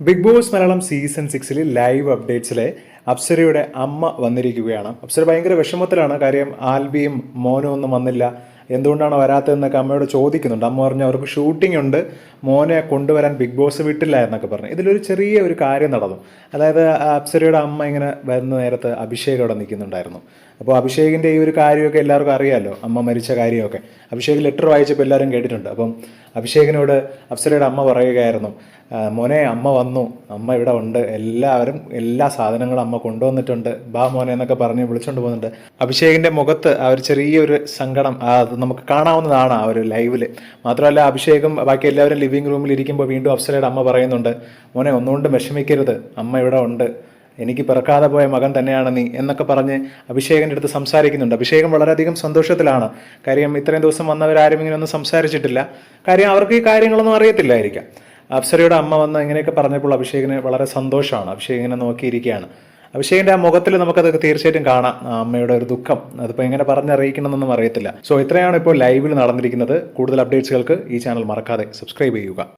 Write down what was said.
Big boss Malayalam season സിക്സിൽ live അപ്ഡേറ്റ്സിലെ അപ്സരയുടെ അമ്മ വന്നിരിക്കുകയാണ്. അപ്സര ഭയങ്കര വിഷമത്തിലാണ്. കാര്യം ആൽബിയും മോനും ഒന്നും വന്നില്ല. എന്തുകൊണ്ടാണ് വരാത്തതെന്നൊക്കെ അമ്മയോട് ചോദിക്കുന്നുണ്ട്. അമ്മ പറഞ്ഞു അവർക്ക് ഷൂട്ടിംഗ് ഉണ്ട്. മോനെ കൊണ്ടുവരാൻ ബിഗ് ബോസ് വിട്ടില്ല എന്നൊക്കെ പറഞ്ഞു. ഇതിലൊരു ചെറിയ ഒരു കാര്യം നടന്നു. അതായത് അപ്സരയുടെ അമ്മ ഇങ്ങനെ വരുന്ന നേരത്ത് അഭിഷേക് അവിടെ നിൽക്കുന്നുണ്ടായിരുന്നു. അപ്പോൾ അഭിഷേകിന്റെ ഈ ഒരു കാര്യമൊക്കെ എല്ലാവർക്കും അറിയാമല്ലോ. അമ്മ മരിച്ച കാര്യമൊക്കെ. അഭിഷേക് ലെറ്റർ വായിച്ചപ്പോൾ എല്ലാവരും കേട്ടിട്ടുണ്ട്. അപ്പം അഭിഷേകിനോട് അപ്സരയുടെ അമ്മ പറയുകയായിരുന്നു "ആ, മോനെ അമ്മ വന്നു. അമ്മ ഇവിടെ ഉണ്ട്. എല്ലാവരും എല്ലാ സാധനങ്ങളും അമ്മ കൊണ്ടുവന്നിട്ടുണ്ട്. ബാ മോനെ എന്നൊക്കെ പറഞ്ഞ് വിളിച്ചുകൊണ്ട് പോകുന്നുണ്ട്. അഭിഷേകിന്റെ മുഖത്ത് ആ ഒരു ചെറിയൊരു സങ്കടം അത് നമുക്ക് കാണാവുന്നതാണ് ആ ഒരു ലൈവിൽ. മാത്രമല്ല അഭിഷേകും ബാക്കി എല്ലാവരും ലിവിംഗ് റൂമിൽ ഇരിക്കുമ്പോൾ വീണ്ടും അപ്സരയുടെ അമ്മ പറയുന്നുണ്ട് മോനെ ഒന്നുകൊണ്ടും വിഷമിക്കരുത്. അമ്മ ഇവിടെ ഉണ്ട്. എനിക്ക് പിറക്കാതെ പോയ മകൻ തന്നെയാണ് നീ എന്നൊക്കെ പറഞ്ഞ് അഭിഷേകന്റെ അടുത്ത് സംസാരിക്കുന്നുണ്ട്. അഭിഷേകം വളരെയധികം സന്തോഷത്തിലാണ്. കാര്യം ഇത്രയും ദിവസം വന്നവരാരും ഇങ്ങനെയൊന്നും സംസാരിച്ചിട്ടില്ല. കാര്യം അവർക്ക് ഈ കാര്യങ്ങളൊന്നും അറിയത്തില്ലായിരിക്കാം. അപ്സരയുടെ അമ്മ വന്ന് ഇങ്ങനെയൊക്കെ പറഞ്ഞപ്പോൾ അഭിഷേകിന് വളരെ സന്തോഷമാണ്. അഭിഷേക് ഇങ്ങനെ നോക്കിയിരിക്കുകയാണ്. അഭിഷേകിന്റെ ആ മുഖത്തിൽ നമുക്കത് തീർച്ചയായിട്ടും കാണാം. അമ്മയുടെ ഒരു ദുഃഖം. അതിപ്പോൾ എങ്ങനെ പറഞ്ഞറിയിക്കണമെന്നൊന്നും അറിയത്തില്ല. സോ ഇത്രയാണ് ഇപ്പോൾ ലൈവിൽ നടന്നിരിക്കുന്നത്. കൂടുതൽ അപ്ഡേറ്റ്സുകൾക്ക് ഈ ചാനൽ മറക്കാതെ സബ്സ്ക്രൈബ് ചെയ്യുക.